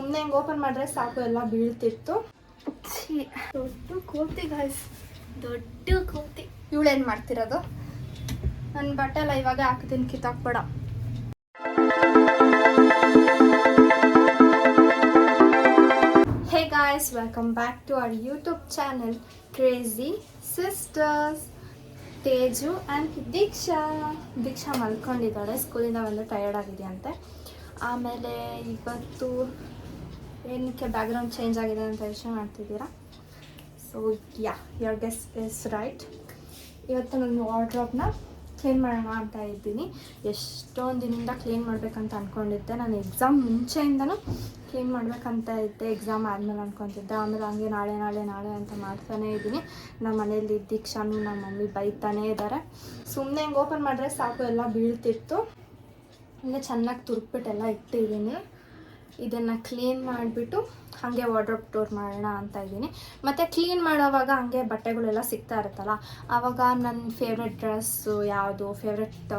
ಸುಮ್ಮನೆ ಹೆಂಗೆ ಓಪನ್ ಮಾಡಿದ್ರೆ ಸಾಕು ಎಲ್ಲ ಬೀಳ್ತಿತ್ತು. ದೊಡ್ಡ ಕೋತಿ ಗಾಯ್ಸ್ ದೊಡ್ಡ ಕೋತಿ. ಇವಳೇನು ಮಾಡ್ತಿರೋದು? ನನ್ನ ಬಟ್ಟೆ ಎಲ್ಲ ಇವಾಗ ಹಾಕ್ತೀನಿ ಕಿತ್ತಾಕ್ಬೇಡ. Hey guys welcome back to our YouTube channel crazy sisters Teju and Deeksha. Deeksha ಮಲ್ಕೊಂಡಿದ್ದಾಳೆ ಸ್ಕೂಲಿಂದ ಬಂದು ಟಯರ್ಡ್ ಆಗಿದೆಯಂತೆ. ಆಮೇಲೆ ಇವತ್ತು ಏನಕ್ಕೆ ಬ್ಯಾಕ್ಗ್ರೌಂಡ್ ಚೇಂಜ್ ಆಗಿದೆ ಅಂತ ಯೋಚನೆ ಮಾಡ್ತಿದ್ದೀರಾ? So yeah your guess is right ಇವತ್ತು ನಾನು ವಾರ್ಡ್ರಾಪ್ನ ಕ್ಲೀನ್ ಮಾಡೋಣ ಅಂತ ಇದ್ದೀನಿ. ಎಷ್ಟೊಂದು ದಿನದಿಂದ ಕ್ಲೀನ್ ಮಾಡಬೇಕಂತ ಅಂದ್ಕೊಂಡಿದ್ದೆ ನಾನು ಎಕ್ಸಾಮ್ ಮುಂಚೆಯಿಂದನೂ ಕ್ಲೀನ್ ಮಾಡಬೇಕಂತ ಇದ್ದೆ. ಎಕ್ಸಾಮ್ ಆದಮೇಲೆ ಅಂದ್ಕೊತಿದ್ದೆ ಆಮೇಲೆ ಹಂಗೆ ನಾಳೆ ನಾಳೆ ನಾಳೆ ಅಂತ ಮಾಡ್ತಾನೇ ಇದ್ದೀನಿ. ನಮ್ಮ ಮನೇಲಿ ದೀಕ್ಷಾನು ನಮ್ಮ ಮಮ್ಮಿ ಬೈತಾನೇ ಇದ್ದಾರೆ. ಸುಮ್ಮನೆ ಹಿಂಗೆ ಓಪನ್ ಮಾಡಿದ್ರೆ ಸಾಕು. ಎಲ್ಲ ಬೀಳ್ತಿತ್ತು. ಹಂಗೆ ಚೆನ್ನಾಗಿ ತುರ್ಕ್ಬಿಟ್ಟೆಲ್ಲ ಇಟ್ಟಿದ್ದೀನಿ. ಇದನ್ನು ಕ್ಲೀನ್ ಮಾಡಿಬಿಟ್ಟು ಹಾಗೆ ವಾರ್ಡ್ರೋಬ್ ಟೋರ್ ಮಾಡೋಣ ಅಂತ ಇದ್ದೀನಿ. ಮತ್ತು ಕ್ಲೀನ್ ಮಾಡೋವಾಗ ಹಾಗೆ ಬಟ್ಟೆಗಳೆಲ್ಲ ಸಿಗ್ತಾ ಇರುತ್ತಲ್ಲ ಆವಾಗ ನನ್ನ ಫೇವ್ರೆಟ್ ಡ್ರೆಸ್ಸು ಯಾವುದು ಫೇವ್ರೆಟ್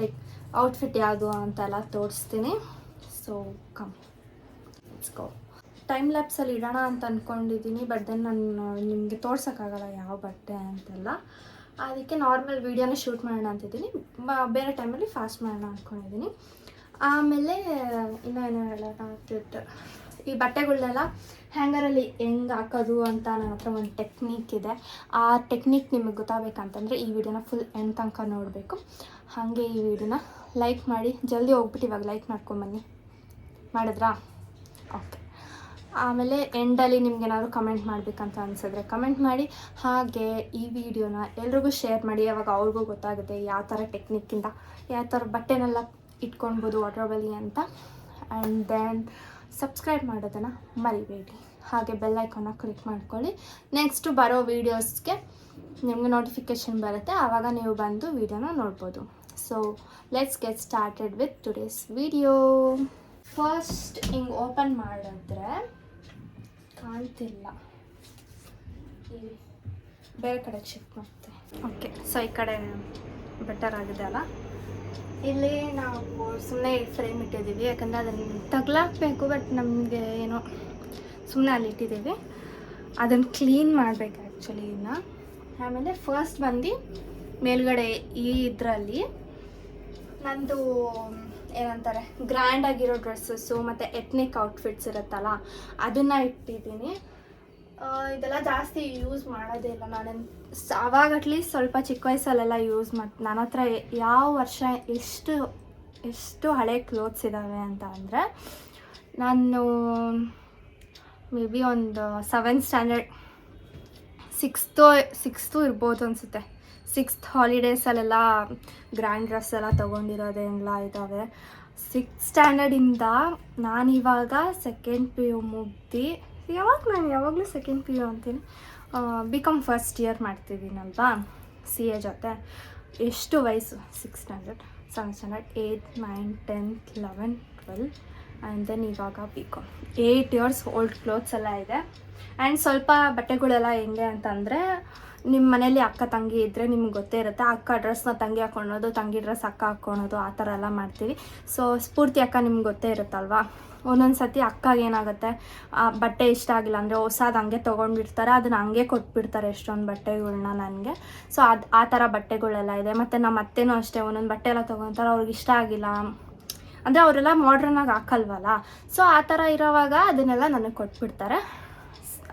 ಲೈಕ್ ಔಟ್ಫಿಟ್ ಯಾವುದು ಅಂತೆಲ್ಲ ತೋರಿಸ್ತೀನಿ. ಸೊ ಕಮ್ ಗೋ ಟೈಮ್ ಲ್ಯಾಪ್ಸಲ್ಲಿ ಇಡೋಣ ಅಂತ ಅಂದ್ಕೊಂಡಿದ್ದೀನಿ ಬಟ್ ದೆನ್ ನಾನು ನಿಮಗೆ ತೋರ್ಸೋಕ್ಕಾಗಲ್ಲ ಯಾವ ಬಟ್ಟೆ ಅಂತೆಲ್ಲ. ಅದಕ್ಕೆ ನಾರ್ಮಲ್ ವೀಡಿಯೋನ ಶೂಟ್ ಮಾಡೋಣ ಅಂತಿದ್ದೀನಿ ಬೇರೆ ಟೈಮಲ್ಲಿ ಫಾಸ್ಟ್ ಮಾಡೋಣ ಅಂದ್ಕೊಂಡಿದ್ದೀನಿ ಆಮೇಲೆ ಇನ್ನೂ ಏನೋ ಹೇಳೋಣ ಅಂತಿತ್ತು ಈ ಬಟ್ಟೆಗಳನ್ನೆಲ್ಲ ಹ್ಯಾಂಗರಲ್ಲಿ ಹೆಂಗೆ ಹಾಕೋದು ಅಂತ ನನ್ನ ಹತ್ರ ಒಂದು ಟೆಕ್ನಿಕ್ ಇದೆ. ಆ ಟೆಕ್ನಿಕ್ ನಿಮಗೆ ಗೊತ್ತಾಗಬೇಕಂತಂದರೆ ಈ ವಿಡಿಯೋನ ಫುಲ್ ಎಂಡ್ ತನಕ ನೋಡಬೇಕು. ಹಾಗೆ ಈ ವಿಡಿಯೋನ ಲೈಕ್ ಮಾಡಿ, ಜಲ್ದಿ ಹೋಗ್ಬಿಟ್ಟು ಇವಾಗ ಲೈಕ್ ಮಾಡ್ಕೊಂಬನ್ನಿ ಮಾಡಿದ್ರಾ? ಓಕೆ ಆಮೇಲೆ ಎಂಡಲ್ಲಿ ನಿಮ್ಗೆ ಏನಾದರೂ ಕಮೆಂಟ್ ಮಾಡಬೇಕಂತ ಅನಿಸಿದ್ರೆ ಕಮೆಂಟ್ ಮಾಡಿ. ಹಾಗೆ ಈ ವಿಡಿಯೋನ ಎಲ್ರಿಗೂ ಶೇರ್ ಮಾಡಿ. ಅವಾಗ ಅವ್ರಿಗೂ ಗೊತ್ತಾಗುತ್ತೆ ಯಾವ ಥರ ಟೆಕ್ನಿಕ್ಕಿಂದ ಯಾವ ಥರ ಬಟ್ಟೆನೆಲ್ಲ ಇಟ್ಕೊಳ್ಬೋದು ವಾಟ್ರೋಬಲ್ಲಿ ಅಂತ. ಆ್ಯಂಡ್ ದೆನ್ ಸಬ್ಸ್ಕ್ರೈಬ್ ಮಾಡೋದನ್ನು ಮರಿಬೇಡಿ. ಹಾಗೆ ಬೆಲ್ ಐಕಾನ ಕ್ಲಿಕ್ ಮಾಡ್ಕೊಳ್ಳಿ. ನೆಕ್ಸ್ಟು ಬರೋ ವೀಡಿಯೋಸ್ಗೆ ನಿಮಗೆ ನೋಟಿಫಿಕೇಷನ್ ಬರುತ್ತೆ. ಆವಾಗ ನೀವು ಬಂದು ವೀಡಿಯೋನ ನೋಡ್ಬೋದು. So let's get started with today's video first ಹಿಂಗೆ ಓಪನ್ ಮಾಡಿದ್ರೆ ಕಾಣ್ತಿಲ್ಲ. ಬೇರೆ ಕಡೆ ಶಿಫ್ಟ್ ಮಾಡ್ತೆ. ಓಕೆ ಸೊ ಈ ಕಡೆ ಬೆಟರ್ ಆಗಿದೆ ಅಲ್ಲ? ಇಲ್ಲಿ ನಾವು ಸುಮ್ಮನೆ ಫ್ರೇಮ್ ಇಟ್ಟಿದ್ದೀವಿ, ಯಾಕಂದರೆ ಅದನ್ನು ತಗ್ಲಾಕ್ಬೇಕು ಬಟ್ ನಮಗೆ ಏನೋ ಸುಮ್ಮನೆ ಅಲ್ಲಿ ಇಟ್ಟಿದ್ದೀವಿ. ಅದನ್ನು ಕ್ಲೀನ್ ಮಾಡಬೇಕು ಆ್ಯಕ್ಚುಲಿ ಇನ್ನ. ಆಮೇಲೆ ಫಸ್ಟ್ ಬಂದು ಮೇಲ್ಗಡೆ ಈ ಇದರಲ್ಲಿ ನಂದು, ಏನಂತಾರೆ ಗ್ರ್ಯಾಂಡ್ ಆಗಿರೋ ಡ್ರೆಸ್ಸಸ್ಸು ಮತ್ತು ಎತ್ನಿಕ್ ಔಟ್ಫಿಟ್ಸ್ ಇರುತ್ತಲ್ಲ, ಅದನ್ನು ಇಟ್ಟಿದ್ದೀನಿ. ಇದೆಲ್ಲ ಜಾಸ್ತಿ ಯೂಸ್ ಮಾಡೋದೇ ಇಲ್ಲ. ನಾನು ಅವಾಗ ಅಟ್ಲೀಸ್ಟ್ ಸ್ವಲ್ಪ ಚಿಕ್ಕ ವಯಸ್ಸಲ್ಲೆಲ್ಲ ಯೂಸ್ ಮಾಡಿ ನನ್ನ ಹತ್ರ ಯಾವ ವರ್ಷ ಎಷ್ಟು ಎಷ್ಟು ಹಳೆ ಕ್ಲೋತ್ಸ್ ಇದ್ದಾವೆ ಅಂತ ಅಂದರೆ, ನಾನು ಮೇ ಬಿ ಒಂದು ಸೆವೆಂತ್ ಸ್ಟ್ಯಾಂಡರ್ಡ್ ಸಿಕ್ಸ್ತು ಸಿಕ್ಸ್ತು ಇರ್ಬೋದು ಅನಿಸುತ್ತೆ. ಸಿಕ್ಸ್ತ್ ಹಾಲಿಡೇಸಲ್ಲೆಲ್ಲ ಗ್ರ್ಯಾಂಡ್ ಡ್ರೆಸ್ ಎಲ್ಲ ತೊಗೊಂಡಿರೋದೆಲ್ಲ ಇದ್ದಾವೆ ಸಿಕ್ಸ್ ಸ್ಟ್ಯಾಂಡರ್ಡಿಂದ ನಾನಿವಾಗ ಸೆಕೆಂಡ್ ಪಿ ಯು ಮುಗ್ದು ಯಾವಾಗ ನಾನು ಯಾವಾಗಲೂ ಸೆಕೆಂಡ್ ಪಿ ಯು ಅಂತೀನಿ. ಬಿ ಕಾಮ್ ಫಸ್ಟ್ ಇಯರ್ ಮಾಡ್ತಿದ್ದೀನಲ್ವಾ ಸಿ ಎ ಜೊತೆ. ಎಷ್ಟು ವಯಸ್ಸು? Six standard seven standard eighth nine tenth eleven twelve and then ಇವಾಗ B com eight years old clothes ಎಲ್ಲ ಇದೆ. ಆ್ಯಂಡ್ ಸ್ವಲ್ಪ ಬಟ್ಟೆಗಳೆಲ್ಲ ಹೆಂಗೆ ಅಂತಂದರೆ ನಿಮ್ಮ ಮನೇಲಿ ಅಕ್ಕ ತಂಗಿ ಇದ್ದರೆ ನಿಮ್ಗೆ ಗೊತ್ತೇ ಇರುತ್ತೆ, ಅಕ್ಕ ಡ್ರೆಸ್ನ ತಂಗಿ ಹಾಕ್ಕೊಳೋದು ತಂಗಿ ಡ್ರೆಸ್ ಅಕ್ಕ ಹಾಕ್ಕೊಳೋದು ಆ ಥರ ಎಲ್ಲ ಮಾಡ್ತೀವಿ. ಸೊ ಸ್ಫೂರ್ತಿ ಅಕ್ಕ ನಿಮ್ಗೆ ಗೊತ್ತೇ ಇರುತ್ತಲ್ವಾ? ಒಂದೊಂದು ಸತಿ ಅಕ್ಕಗೆ ಏನಾಗುತ್ತೆ, ಆ ಬಟ್ಟೆ ಇಷ್ಟ ಆಗಿಲ್ಲ ಅಂದರೆ ಹೊಸದು ಹಂಗೆ ತೊಗೊಂಡ್ಬಿಡ್ತಾರೆ, ಅದನ್ನ ಹಂಗೆ ಕೊಟ್ಬಿಡ್ತಾರೆ ಎಷ್ಟೊಂದು ಬಟ್ಟೆಗಳನ್ನ ನನಗೆ. ಸೊ ಅದು ಆ ಥರ ಬಟ್ಟೆಗಳೆಲ್ಲ ಇದೆ. ಮತ್ತು ನಮ್ಮ ಅತ್ತೆನೂ ಅಷ್ಟೇ, ಒಂದೊಂದು ಬಟ್ಟೆ ಎಲ್ಲ ತೊಗೊತಾರೆ, ಅವ್ರಿಗೆ ಇಷ್ಟ ಆಗಿಲ್ಲ. ಅಂದರೆ ಅವರೆಲ್ಲ ಮಾಡ್ರನ್ನಾಗಿ ಹಾಕಲ್ವಲ್ಲ? ಸೊ ಆ ಥರ ಇರೋವಾಗ ಅದನ್ನೆಲ್ಲ ನನಗೆ ಕೊಟ್ಬಿಡ್ತಾರೆ.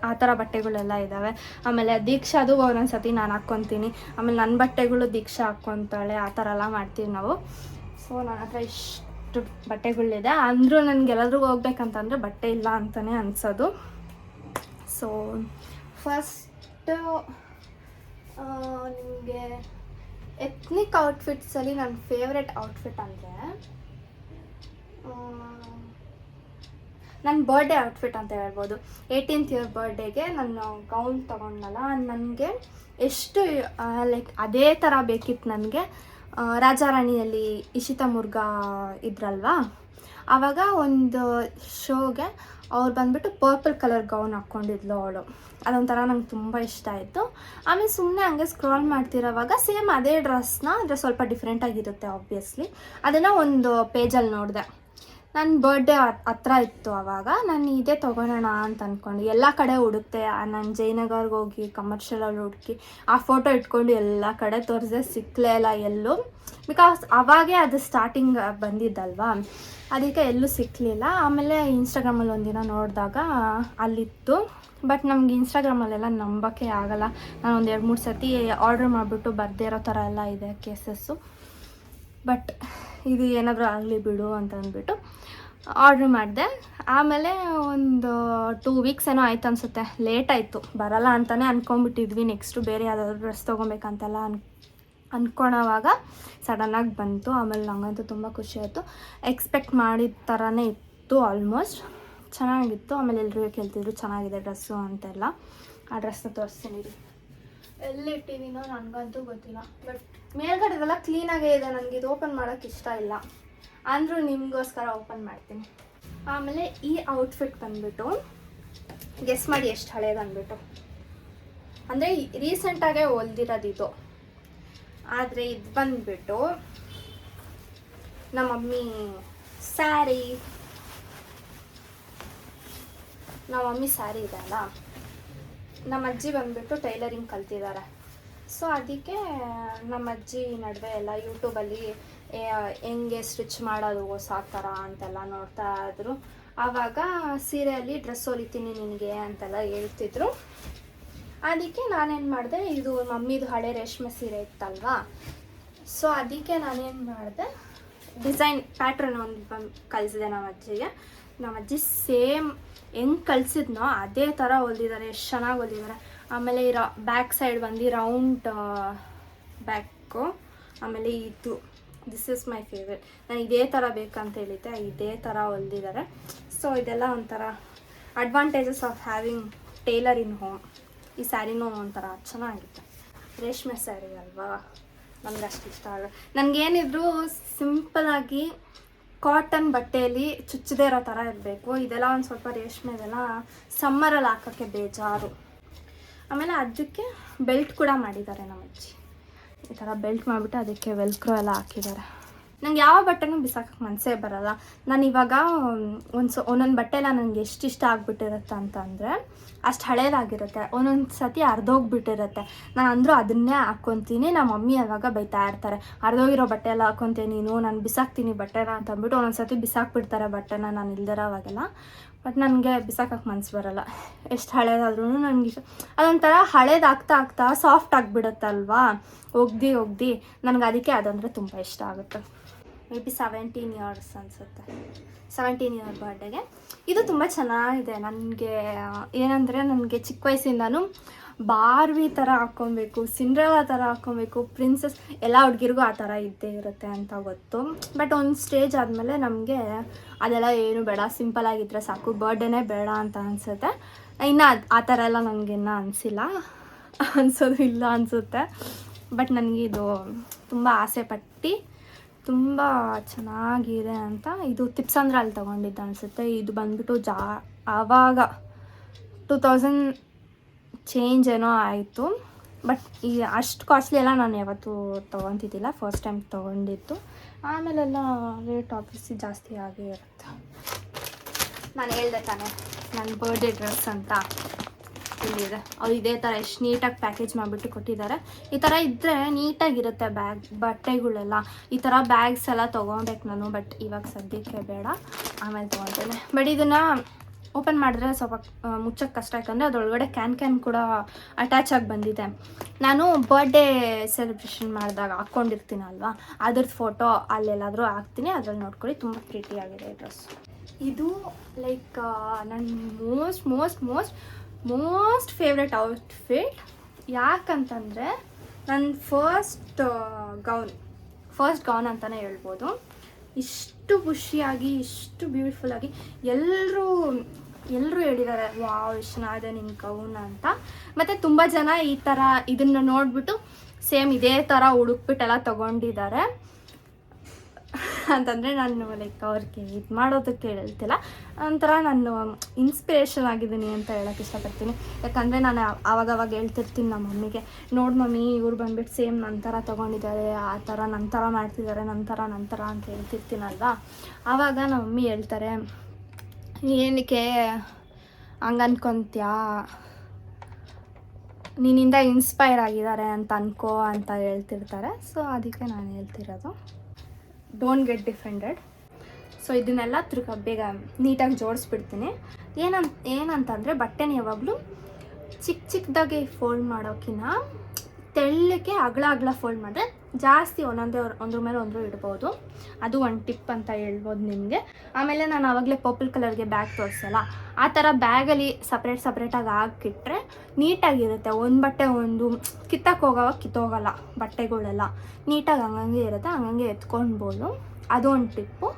ಆ ಥರ ಬಟ್ಟೆಗಳೆಲ್ಲ ಇದ್ದಾವೆ. ಆಮೇಲೆ ದೀಕ್ಷಾದು ಒಂದೊಂದು ಸತಿ ನಾನು ಹಾಕ್ಕೊತೀನಿ. ಆಮೇಲೆ ನನ್ನ ಬಟ್ಟೆಗಳು ದೀಕ್ಷಾ ಹಾಕ್ಕೊತಾಳೆ, ಆ ಥರ ಎಲ್ಲ ಮಾಡ್ತೀವಿ ನಾವು. ಸೊ ನನ್ನ ಹತ್ರ ಇಷ್ಟು ಬಟ್ಟೆಗಳಿದೆ. ಅಂದರೂ ನನಗೆ ಎಲ್ಲಾದ್ರೂ ಹೋಗ್ಬೇಕಂತಂದರೆ ಬಟ್ಟೆ ಇಲ್ಲ ಅಂತಲೇ ಅನಿಸೋದು. ಸೊ ಫಸ್ಟು ನಿಮಗೆ ಎತ್ನಿಕ್ ಔಟ್ಫಿಟ್ಸಲ್ಲಿ ನನ್ನ ಫೇವ್ರೆಟ್ ಔಟ್ಫಿಟ್ ಅಂದರೆ ನನ್ನ ಬರ್ಡೇ ಔಟ್ಫಿಟ್ ಅಂತ ಹೇಳ್ಬೋದು. ಏಯ್ಟೀನ್ತ್ ಇಯರ್ ಬರ್ಡೇಗೆ ನಾನು ಗೌನ್ ತೊಗೊಂಡಲ್ಲ ನನಗೆ ಎಷ್ಟು ಲೈಕ್ ಅದೇ ಥರ ಬೇಕಿತ್ತು ನನಗೆ. ರಾಜಾರಾಣಿಯಲ್ಲಿ ಇಶಿತಾ ಮುರ್ಗಾ ಇದ್ರಲ್ವಾ? ಆವಾಗ ಒಂದು ಶೋಗೆ ಅವ್ರು ಬಂದ್ಬಿಟ್ಟು ಪರ್ಪಲ್ ಕಲರ್ ಗೌನ್ ಹಾಕ್ಕೊಂಡಿದ್ಲು ಅವಳು. ಅದೊಂಥರ ನಂಗೆ ತುಂಬ ಇಷ್ಟ ಆಯಿತು. ಆಮೇಲೆ ಸುಮ್ಮನೆ ಹಂಗೆ ಸ್ಕ್ರಾಲ್ ಮಾಡ್ತಿರೋವಾಗ ಸೇಮ್ ಅದೇ ಡ್ರೆಸ್ನ ಅಂದರೆ ಸ್ವಲ್ಪ ಡಿಫ್ರೆಂಟಾಗಿರುತ್ತೆ ಆಬ್ವಿಯಸ್ಲಿ ಅದನ್ನು ಒಂದು ಪೇಜಲ್ಲಿ ನೋಡಿದೆ. ನನ್ನ ಬರ್ಡೇ ಹತ್ರ ಇತ್ತು ಅವಾಗ. ನಾನು ಇದೇ ತೊಗೊಳೋಣ ಅಂತ ಅಂದ್ಕೊಂಡು ಎಲ್ಲ ಕಡೆ ಹುಡುಕ್ತೆ ನಾನು ಜಯನಗರ್ಗೆ ಹೋಗಿ ಕಮರ್ಷಿಯಲಲ್ಲಿ ಹುಡುಕಿ, ಆ ಫೋಟೋ ಇಟ್ಕೊಂಡು ಎಲ್ಲ ಕಡೆ ತೋರಿಸಿದೆ ಸಿಕ್ಕಲೇ ಇಲ್ಲ ಎಲ್ಲೂ. ಬಿಕಾಸ್ ಅವಾಗೇ ಅದು ಸ್ಟಾರ್ಟಿಂಗ್ ಬಂದಿದ್ದಲ್ವಾ? ಅದಕ್ಕೆ ಎಲ್ಲೂ ಸಿಕ್ಕಲಿಲ್ಲ ಆಮೇಲೆ ಇನ್ಸ್ಟಾಗ್ರಾಮಲ್ಲಿ ಒಂದಿನ ನೋಡಿದಾಗ ಅಲ್ಲಿತ್ತು. ಬಟ್ ನಮ್ಗೆ ಇನ್ಸ್ಟಾಗ್ರಾಮಲ್ಲೆಲ್ಲ ನಂಬೋಕ್ಕೆ ಆಗಲ್ಲ. ನಾನು ಒಂದು ಎರಡು ಮೂರು ಸತಿ ಆರ್ಡ್ರ್ ಮಾಡಿಬಿಟ್ಟು ಬರ್ದೇ ಇರೋ ಥರ ಎಲ್ಲ ಇದೆ ಕೇಸಸ್ಸು ಬಟ್ ಇದು ಏನಾದರೂ ಆಗಲಿ ಬಿಡು ಅಂತ ಅಂದ್ಬಿಟ್ಟು ಆರ್ಡ್ರ್ ಮಾಡಿದೆ. ಆಮೇಲೆ ಒಂದು ಟೂ ವೀಕ್ಸ್ ಏನೋ ಆಯ್ತು ಅನಿಸುತ್ತೆ. ಲೇಟ್ ಆಯಿತು. ಬರಲ್ಲ ಅಂತಲೇ ಅಂದ್ಕೊಂಬಿಟ್ಟಿದ್ವಿ ನೆಕ್ಸ್ಟು ಬೇರೆ ಯಾವುದಾದ್ರು ಡ್ರೆಸ್ ತೊಗೊಬೇಕಂತೆಲ್ಲ ಅನ್ ಅಂದ್ಕೊಳೋವಾಗ ಸಡನ್ನಾಗಿ ಬಂತು. ಆಮೇಲೆ ನನಗಂತೂ ತುಂಬ ಖುಷಿ ಆಯಿತು. ಎಕ್ಸ್ಪೆಕ್ಟ್ ಮಾಡಿದ ಥರನೇ ಇತ್ತು ಆಲ್ಮೋಸ್ಟ್ ಚೆನ್ನಾಗಿತ್ತು. ಆಮೇಲೆ ಎಲ್ರಿಗೂ ಕೇಳ್ತಿದ್ರು, ಚೆನ್ನಾಗಿದೆ ಡ್ರೆಸ್ಸು ಅಂತೆಲ್ಲ. ಆ ಡ್ರೆಸ್ನ ತೋರಿಸ್ತೀನಿ. ಎಲ್ಲಿಟ್ಟಿದ್ದೀನೋ ನನಗಂತೂ ಗೊತ್ತಿಲ್ಲ. ಬಟ್ ಮೇಲ್ಗಡೆದೆಲ್ಲ ಕ್ಲೀನಾಗೇ ಇದೆ. ನನಗೆ ಇದು ಓಪನ್ ಮಾಡೋಕ್ಕೆ ಇಷ್ಟ ಇಲ್ಲ. ಅಂದರೂ ನಿಮಗೋಸ್ಕರ ಓಪನ್ ಮಾಡ್ತೀನಿ. ಆಮೇಲೆ ಈ ಔಟ್ಫಿಟ್ ಬಂದ್ಬಿಟ್ಟು ಗೆಸ್ ಮಾಡಿ ಎಷ್ಟು ಹಳೇದು ಅಂದ್ಬಿಟ್ಟು. ಅಂದರೆ ರೀಸೆಂಟಾಗೇ ಹೊಲ್ದಿರೋದು ಇದು. ಆದರೆ ಇದು ಬಂದ್ಬಿಟ್ಟು ನಮ್ಮ ಮಮ್ಮಿ ಸ್ಯಾರಿ ನಮ್ಮ ಮಮ್ಮಿ ಸ್ಯಾರಿ ಇದೆ ಅಲ್ಲ? ನಮ್ಮ ಅಜ್ಜಿ ಬಂದ್ಬಿಟ್ಟು ಟೈಲರಿಂಗ್ ಕಲ್ತಿದ್ದಾರೆ. ಸೊ ಅದಕ್ಕೆ ನಮ್ಮ ಅಜ್ಜಿ ನಡುವೆ ಎಲ್ಲ ಯೂಟ್ಯೂಬಲ್ಲಿ ಹೆಂಗೆ ಸ್ಟಿಚ್ ಮಾಡೋದು ಥರ ಅಂತೆಲ್ಲ ನೋಡ್ತಾ ಇದ್ರು. ಆವಾಗ ಸೀರೆಯಲ್ಲಿ ಡ್ರೆಸ್ ಹೊಲಿತೀನಿ ನಿನಗೆ ಅಂತೆಲ್ಲ ಹೇಳ್ತಿದ್ರು. ಅದಕ್ಕೆ ನಾನೇನು ಮಾಡಿದೆ, ಇದು ಮಮ್ಮಿದು ಹಳೆ ರೇಷ್ಮೆ ಸೀರೆ ಇತ್ತಲ್ವಾ? ಸೊ ಅದಕ್ಕೆ ನಾನೇನು ಮಾಡಿದೆ ಡಿಸೈನ್ ಪ್ಯಾಟ್ರನ್ ಒಂದು ಬಂದು ಕಲಿಸಿದೆ ನಮ್ಮ ಅಜ್ಜಿಗೆ ನಮ್ಮ ಅಜ್ಜಿ ಸೇಮ್ ಹೆಂಗೆ ಕಲಿಸಿದ್ನೋ ಅದೇ ಥರ ಹೊಲ್ದಿದ್ದಾರೆ, ಎಷ್ಟು ಚೆನ್ನಾಗಿ ಹೊಲ್ದಿದ್ದಾರೆ. ಆಮೇಲೆ ಈ ಬ್ಯಾಕ್ ಸೈಡ್ ಬಂದು ರೌಂಡ್ ಬ್ಯಾಕು ಆಮೇಲೆ ಇದು ದಿಸ್ ಇಸ್ ಮೈ ಫೇವ್ರೆಟ್ ನಾನು ಇದೇ ಥರ ಬೇಕಂತ ಹೇಳಿದ್ದೆ, ಇದೇ ಥರ ಹೊಲ್ದಿದ್ದಾರೆ ಸೊ ಇದೆಲ್ಲ ಒಂಥರ advantages of having tailor in home ಈ ಸ್ಯಾರಿನೂ ಒಂಥರ ಚೆನ್ನಾಗಿತ್ತು. ರೇಷ್ಮೆ ಸ್ಯಾರಿ ಅಲ್ವಾ? ನನಗೆ ಅಷ್ಟು ಇಷ್ಟ ಆಗ ನನಗೇನಿದ್ರು ಸಿಂಪಲಾಗಿ ಕಾಟನ್ ಬಟ್ಟೆಯಲ್ಲಿ ಚುಚ್ಚದೇ ಇರೋ ಥರ ಇರಬೇಕು. ಇದೆಲ್ಲ ಒಂದು ಸ್ವಲ್ಪ ರೇಷ್ಮೆದೆಲ್ಲ ಸಮ್ಮರಲ್ಲಿ ಹಾಕೋಕ್ಕೆ ಬೇಜಾರು. ಆಮೇಲೆ ಅದಕ್ಕೆ ಬೆಲ್ಟ್ ಕೂಡ ಮಾಡಿದ್ದಾರೆ ನಮ್ಮ ಅಜ್ಜಿ. ಈ ಥರ ಬೆಲ್ಟ್ ಮಾಡಿಬಿಟ್ಟು ಅದಕ್ಕೆ ವೆಲ್ಕ್ರೋ ಎಲ್ಲ ಹಾಕಿದ್ದಾರೆ. ನಂಗೆ ಯಾವ ಬಟ್ಟೆನೂ ಬಿಸಾಕಕ್ಕೆ ಮನಸ್ಸೇ ಬರಲ್ಲ. ನಾನು ಇವಾಗ ಒಂದು ಸೊ, ಒಂದೊಂದು ಬಟ್ಟೆ ಎಲ್ಲ ನನಗೆ ಎಷ್ಟು ಇಷ್ಟ ಆಗ್ಬಿಟ್ಟಿರುತ್ತೆ ಅಂತಂದರೆ ಅಷ್ಟು ಹಳೇದಾಗಿರುತ್ತೆ. ಒಂದೊಂದು ಸತಿ ಅರ್ಧೋಗ್ಬಿಟ್ಟಿರುತ್ತೆ ನಾನು ಅಂದರೂ ಅದನ್ನೇ ಹಾಕ್ಕೊತೀನಿ ನಮ್ಮ ಮಮ್ಮಿ ಅವಾಗ ಬೈತಾ ಇರ್ತಾರೆ ಅರ್ಧೋಗಿರೋ ಬಟ್ಟೆ ಎಲ್ಲ ಹಾಕ್ಕೊತೀನಿ ನೀನು, ನಾನು ಬಿಸಾಕ್ತೀನಿ ಬಟ್ಟೆನ, ಅಂತಂದ್ಬಿಟ್ಟು ಒಂದೊಂದು ಸತಿ ಬಿಸಾಕ್ಬಿಡ್ತಾರೆ ಬಟ್ಟೆನ ನಾನು ಇಲ್ದಿರೋವಾಗೆಲ್ಲ. ಬಟ್ ನನಗೆ ಬಿಸಾಕಕ್ಕೆ ಮನ್ಸು ಬರಲ್ಲ. ಎಷ್ಟು ಹಳೇದಾದ್ರೂ ನನಗೆ ಇಷ್ಟ. ಅದೊಂಥರ ಹಳೇದಾಗ್ತಾ ಆಗ್ತಾ ಸಾಫ್ಟ್ ಆಗಿಬಿಡುತ್ತಲ್ವಾ ಒಗ್ದು ಒಗ್ದು ನನಗೆ ಅದಕ್ಕೆ ಅದಂದರೆ ತುಂಬ ಇಷ್ಟ ಆಗುತ್ತೆ. ಮೇ ಬಿ ಸೆವೆಂಟೀನ್ ಇಯರ್ಸ್ ಅನಿಸುತ್ತೆ ಸೆವೆಂಟೀನ್ ಇಯರ್ ಬರ್ಡೇಗೆ ಇದು ತುಂಬ ಚೆನ್ನಾಗಿದೆ. ನನಗೆ, ಏನಂದರೆ ನನಗೆ ಚಿಕ್ಕ ವಯಸ್ಸಿಂದನೂ ಬಾರ್ವಿ ಥರ ಹಾಕ್ಕೊಬೇಕು, ಸಿಂಡ್ರೆಲಾ ಥರ ಹಾಕ್ಕೊಬೇಕು ಪ್ರಿನ್ಸಸ್ ಎಲ್ಲ ಹುಡುಗಿರಿಗೂ ಆ ಥರ ಇದ್ದೇ ಇರುತ್ತೆ ಅಂತ ಗೊತ್ತು. ಬಟ್ ಒಂದು ಸ್ಟೇಜ್ ಆದಮೇಲೆ ನಮಗೆ ಅದೆಲ್ಲ ಏನು ಬೇಡ ಸಿಂಪಲ್ ಆಗಿದ್ರೆ ಸಾಕು ಬರ್ಡೇನೇ ಬೇಡ ಅಂತ ಅನಿಸುತ್ತೆ. ಇನ್ನು ಆ ಥರ ಎಲ್ಲ ನನಗಿನ್ನೂ ಅನಿಸಿಲ್ಲ. ಅನಿಸೋದು ಇಲ್ಲ ಅನಿಸುತ್ತೆ. ಬಟ್ ನನಗಿದು ತುಂಬ ಆಸೆ ಪಟ್ಟು, ತುಂಬ ಚೆನ್ನಾಗಿದೆ ಅಂತ ಇದು ತಿಪ್ಸಂದ್ರಲ್ಲಿ ತೊಗೊಂಡಿದ್ದು ಅನಿಸುತ್ತೆ. ಇದು ಬಂದ್ಬಿಟ್ಟು ಜಾ ಆವಾಗ ಟೂ ತೌಸಂಡ್ ಚೇಂಜ್ ಏನೋ ಆಯಿತು. ಬಟ್ ಈ ಅಷ್ಟು ಕಾಸ್ಟ್ಲಿ ಎಲ್ಲ ನಾನು ಯಾವತ್ತೂ ತೊಗೊತಿದ್ದಿಲ್ಲ. ಫಸ್ಟ್ ಟೈಮ್ ತೊಗೊಂಡಿತ್ತು ಆಮೇಲೆಲ್ಲ ರೇಟ್ ಆಫೀಸಿ ಜಾಸ್ತಿ ಆಗೇ ಇರುತ್ತೆ. ನಾನು ಹೇಳ್ದೆ ತಾನೆ ನನ್ನ ಬರ್ಡೇ ಡ್ರೆಸ್ ಅಂತ ಇಲ್ಲಿದೆ. ಅವ್ರು ಇದೇ ಥರ ಎಷ್ಟು ನೀಟಾಗಿ ಪ್ಯಾಕೇಜ್ ಮಾಡಿಬಿಟ್ಟು ಕೊಟ್ಟಿದ್ದಾರೆ. ಈ ಥರ ಇದ್ದರೆ ನೀಟಾಗಿರುತ್ತೆ ಬ್ಯಾಗ್ ಬಟ್ಟೆಗಳೆಲ್ಲ. ಈ ಥರ ಬ್ಯಾಗ್ಸ್ ಎಲ್ಲ ತೊಗೊಬೇಕು ನಾನು ಬಟ್ ಇವಾಗ ಸದ್ಯಕ್ಕೆ ಬೇಡ. ಆಮೇಲೆ ತೊಗೊತೇನೆ. ಬಟ್ ಇದನ್ನು ಓಪನ್ ಮಾಡಿದ್ರೆ ಸ್ವಲ್ಪ ಮುಚ್ಚಕ್ಕೆ ಕಷ್ಟ ಯಾಕಂದರೆ ಅದರೊಳಗಡೆ ಕ್ಯಾನ್ ಕ್ಯಾನ್ ಕೂಡ ಅಟ್ಯಾಚ್ ಆಗಿ ಬಂದಿದೆ. ನಾನು ಬರ್ಡೇ ಸೆಲೆಬ್ರೇಷನ್ ಮಾಡಿದಾಗ ಹಾಕ್ಕೊಂಡಿರ್ತೀನಲ್ವಾ ಅದ್ರದ್ದು ಫೋಟೋ ಅಲ್ಲೆಲ್ಲಾದರೂ ಹಾಕ್ತೀನಿ, ಅದ್ರಲ್ಲಿ ನೋಡ್ಕೊಳ್ಳಿ, ತುಂಬ ಪ್ರೀತಿಯಾಗಿದೆ ಡ್ರೆಸ್ ಇದು ಲೈಕ್ ನನ್ನ most most most most favourite outfit ಯಾಕಂತಂದರೆ ನನ್ನ ಫಸ್ಟ್ ಗೌನ್ ಫಸ್ಟ್ ಗೌನ್ ಅಂತಲೇ ಹೇಳ್ಬೋದು. ಇಷ್ಟು ಖುಷಿಯಾಗಿ, ಇಷ್ಟು ಬ್ಯೂಟಿಫುಲ್ಲಾಗಿ ಎಲ್ಲರೂ ಎಲ್ಲರೂ ಹೇಳಿದ್ದಾರೆ ವಾ ಎಷ್ಟು ಚೆನ್ನಾಗಿದೆ ನಿನ್ನ ಕವನ ಅಂತ. ಮತ್ತು ತುಂಬ ಜನ ಈ ಥರ ಇದನ್ನು ನೋಡಿಬಿಟ್ಟು ಸೇಮ್ ಇದೇ ಥರ ಹುಡುಕ್ಬಿಟ್ಟೆಲ್ಲ ತೊಗೊಂಡಿದ್ದಾರೆ. ಅಂತಂದರೆ ನಾನು ಲೈಕ್ ಅವ್ರಿಗೆ ಇದು ಮಾಡೋದಕ್ಕೆ ಹೇಳ್ತಿಲ್ಲ. ಒಂಥರ ನಾನು ಇನ್ಸ್ಪಿರೇಷನ್ ಆಗಿದ್ದೀನಿ ಅಂತ ಹೇಳೋಕ್ಕೆ ಇಷ್ಟಪಡ್ತೀನಿ. ಯಾಕಂದರೆ ನಾನು ಆವಾಗವಾಗ ಹೇಳ್ತಿರ್ತೀನಿ ನಮ್ಮ ಮಮ್ಮಿಗೆ, ನೋಡಿ ಮಮ್ಮಿ, ಇವ್ರು ಬಂದ್ಬಿಟ್ಟು ಸೇಮ್ ನನ್ನ ಥರ ತೊಗೊಂಡಿದ್ದಾರೆ ಆ ಥರ ನನ್ನ ಥರ ಮಾಡ್ತಿದ್ದಾರೆ ನನ್ನ ಥರ ನನ್ನ ಥರ ಅಂತ ಹೇಳ್ತಿರ್ತೀನಲ್ವ? ಆವಾಗ ನಮ್ಮ ಮಮ್ಮಿ ಹೇಳ್ತಾರೆ, ಏನಕ್ಕೆ? ಹಂಗೆ ಅನ್ಕೊಂತ್ಯಾ? ನಿನ್ನಿಂದ ಇನ್ಸ್ಪೈರ್ ಆಗಿದ್ದಾರೆ ಅಂತ ಅನ್ಕೋ ಅಂತ ಹೇಳ್ತಿರ್ತಾರೆ. ಸೊ ಅದಕ್ಕೆ ನಾನು ಹೇಳ್ತಿರೋದು. ಡೋಂಟ್ ಗೆಟ್ ಡಿಫೆಂಡೆಡ್ ಸೊ ಇದನ್ನೆಲ್ಲ ತಿರ್ಗ ಬೇಗ ನೀಟಾಗಿ ಜೋಡಿಸ್ಬಿಡ್ತೀನಿ. ಏನಂತ ಏನಂತಂದರೆ ಬಟ್ಟೆನ ಯಾವಾಗಲೂ ಚಿಕ್ಕ ಚಿಕ್ಕದಾಗಿ ಫೋಲ್ಡ್ ಮಾಡೋಕ್ಕಿಂತ ತೆಳ್ಳಕ್ಕೆ ಅಗಲ ಅಗಲ ಫೋಲ್ಡ್ ಮಾಡಿದ್ರೆ ಜಾಸ್ತಿ ಒಂದೊಂದೇ ಒಂದ್ರ ಮೇಲೆ ಒಂದ್ರು ಇಡ್ಬೋದು. ಅದು ಒಂದು ಟಿಪ್ ಅಂತ ಹೇಳ್ಬೋದು ನಿಮಗೆ. ಆಮೇಲೆ ನಾನು ಆವಾಗಲೇ ಪರ್ಪಲ್ ಕಲರ್ಗೆ ಬ್ಯಾಗ್ ತೋರಿಸಲ್ಲ. ಆ ಥರ ಬ್ಯಾಗಲ್ಲಿ ಸಪ್ರೇಟ್ ಸಪ್ರೇಟಾಗಿ ಹಾಕಿಟ್ರೆ ನೀಟಾಗಿರುತ್ತೆ ಒಂದು ಬಟ್ಟೆ ಒಂದು ಕಿತ್ತಕ್ಕೆ ಹೋಗೋವಾಗ ಕಿತ್ತೋಗಲ್ಲ ಬಟ್ಟೆಗಳೆಲ್ಲ. ನೀಟಾಗಿ ಹಂಗಂಗೆ ಇರುತ್ತೆ, ಹಂಗಂಗೆ ಎತ್ಕೊಳ್ಬೋದು. ಅದು ಒಂದು ಟಿಪ್ಪು.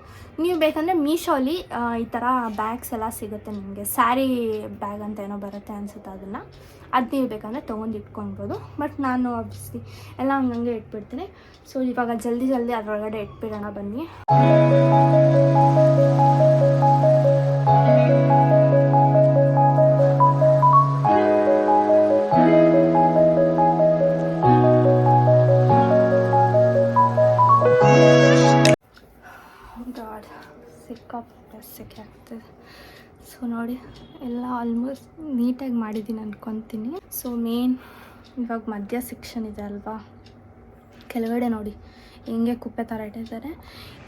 ನೀವು ಬೇಕಂದರೆ ಮೀಶೋಲಿ ಈ ಥರ ಬ್ಯಾಗ್ಸ್ ಎಲ್ಲ ಸಿಗುತ್ತೆ ನಿಮಗೆ. ಸ್ಯಾರಿ ಬ್ಯಾಗ್ ಅಂತ ಏನೋ ಬರುತ್ತೆ ಅನಿಸುತ್ತೆ ಅದನ್ನು. ಅದು ನೀವು ಬೇಕಂದರೆ ತೊಗೊಂಡು ಇಟ್ಕೊಳ್ಬೋದು. ಬಟ್ ನಾನು ಆಬ್ವಿಯಸ್ಲಿ ಎಲ್ಲ ಹಂಗಂಗೆ ಇಟ್ಬಿಡ್ತೀನಿ. ಸೊ ಇವಾಗ ಜಲ್ದಿ ಜಲ್ದಿ ಅದರೊಳಗಡೆ ಇಟ್ಬಿಡೋಣ ಬನ್ನಿ. ಗಾಡ್ ಸಿಕ್ಕಾಪಟ್ಟೆ ಸೆಕೆ ಆಗ್ತದೆ. ಸೊ ನೋಡಿ. ಎಲ್ಲ ಆಲ್ಮೋಸ್ಟ್ ನೀಟಾಗಿ ಮಾಡಿದ್ದೀನಿ ಅಂದ್ಕೊತೀನಿ ಸೊ ಮೇನ್ ಇವಾಗ ಮಧ್ಯ ಸೆಕ್ಷನ್ ಇದೆ ಅಲ್ವಾ? ಕೆಲವೆಡೆ ನೋಡಿ. ಹೆಂಗೆ ಕುಪ್ಪೆ ಥರ ಇಟ್ಟಿದ್ದಾರೆ.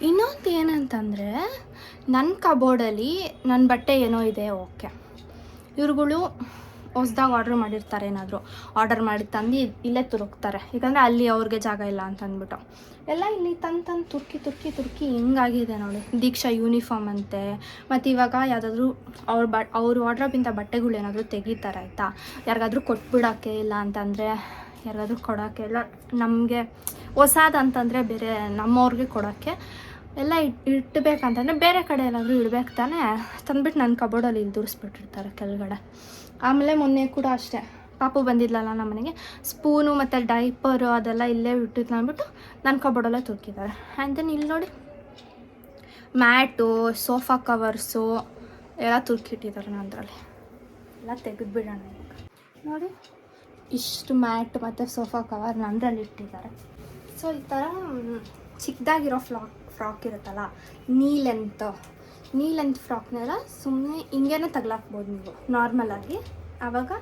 ಇನ್ನೊಂದು ಏನಂತಂದರೆ ನನ್ನ ಕಬೋರ್ಡಲ್ಲಿ ನನ್ನ ಬಟ್ಟೆ ಏನೋ ಇದೆ ಓಕೆ ಇವ್ರುಗಳು ಹೊಸ್ದಾಗಿ ಆರ್ಡ್ರ್ ಮಾಡಿರ್ತಾರೆ ಏನಾದರೂ. ಆರ್ಡರ್ ಮಾಡಿ ತಂದು ಇಲ್ಲೇ ತುರುಕ್ತಾರೆ. ಯಾಕಂದರೆ ಅಲ್ಲಿ ಅವ್ರಿಗೆ ಜಾಗ ಇಲ್ಲ ಅಂತ ಅಂದ್ಬಿಟ್ಟು ಎಲ್ಲ ಇಲ್ಲಿ ತಂದು ತಂದು ತುರ್ಕಿ ತುರ್ಕಿ ತುರ್ಕಿ ಹಿಂಗಾಗಿದೆ ನೋಡಿ. ದೀಕ್ಷಾ ಯೂನಿಫಾರ್ಮ್ ಅಂತೆ. ಮತ್ತು ಇವಾಗ ಯಾವುದಾದ್ರೂ ಅವ್ರ ಬ, ಅವ್ರು ಆರ್ಡ್ರಬಿಂದ ಬಟ್ಟೆಗಳು ಏನಾದರೂ ತೆಗಿತಾರೆ ಆಯಿತಾ? ಯಾರಿಗಾದ್ರೂ ಕೊಟ್ಬಿಡೋಕ್ಕೆ ಇಲ್ಲ ಅಂತಂದರೆ, ಯಾರಿಗಾದ್ರೂ ಕೊಡೋಕ್ಕೆ ಇಲ್ಲ. ನಮಗೆ ಹೊಸಾದಂತಂದರೆ ಬೇರೆ ನಮ್ಮವ್ರಿಗೆ ಕೊಡೋಕ್ಕೆ ಎಲ್ಲ ಇಟ್, ಇಟ್ಬೇಕಂತಂದರೆ ಬೇರೆ ಕಡೆ ಎಲ್ಲಾದರೂ ಇಡ್ಬೇಕು ತಾನೇ. ತಂದ್ಬಿಟ್ಟು ನನ್ನ ಕಬೋರ್ಡಲ್ಲಿ ಇಲ್ಲಿ ದೂರಿಸ್ಬಿಟ್ಟಿರ್ತಾರೆ ಕೆಳಗಡೆ. ಆಮೇಲೆ ಮೊನ್ನೆ ಕೂಡ ಅಷ್ಟೇ. ಪಾಪು ಬಂದಿದ್ಲಲ್ಲ ನಮ್ಮ ಮನೆಗೆ. ಸ್ಪೂನು ಮತ್ತು ಡೈಪರು ಅದೆಲ್ಲ ಇಲ್ಲೇ ಬಿಟ್ಟಿತ್ತು ಅಂದ್ಬಿಟ್ಟು ನನ್ನ ಕಬೋರ್ಡಲ್ಲೇ ತುರ್ಕಿದ್ದಾರೆ ಆ್ಯಂಡ್ ದೆನ್ ಇಲ್ಲಿ ನೋಡಿ, ಮ್ಯಾಟು, ಸೋಫಾ ಕವರ್ಸು ಎಲ್ಲ ತುರ್ಕಿಟ್ಟಿದ್ದಾರೆ ನಂದರಲ್ಲಿ ಎಲ್ಲ ತೆಗೆದುಬಿಡೋಣ ನೋಡಿ, ಇಷ್ಟು ಮ್ಯಾಟ್ ಮತ್ತು ಸೋಫಾ ಕವರ್ ನಂದ್ರಲ್ಲಿ ಇಟ್ಟಿದ್ದಾರೆ. ಸೊ, ಈ ಥರ ಚಿಕ್ಕದಾಗಿರೋ ಫ್ಲಾಕ್, ಫ್ರಾಕ್ ಇರುತ್ತಲ್ಲ ನೀ ಲೆಂತ್ ನೀ ಲೆಂತ್ ಫ್ರಾಕ್ನೆಲ್ಲ ಸುಮ್ಮನೆ ಹಿಂಗೇನೆ ತಗ್ಲಾಕ್ಬೋದು ನೀವು ನಾರ್ಮಲಾಗಿ ಆವಾಗ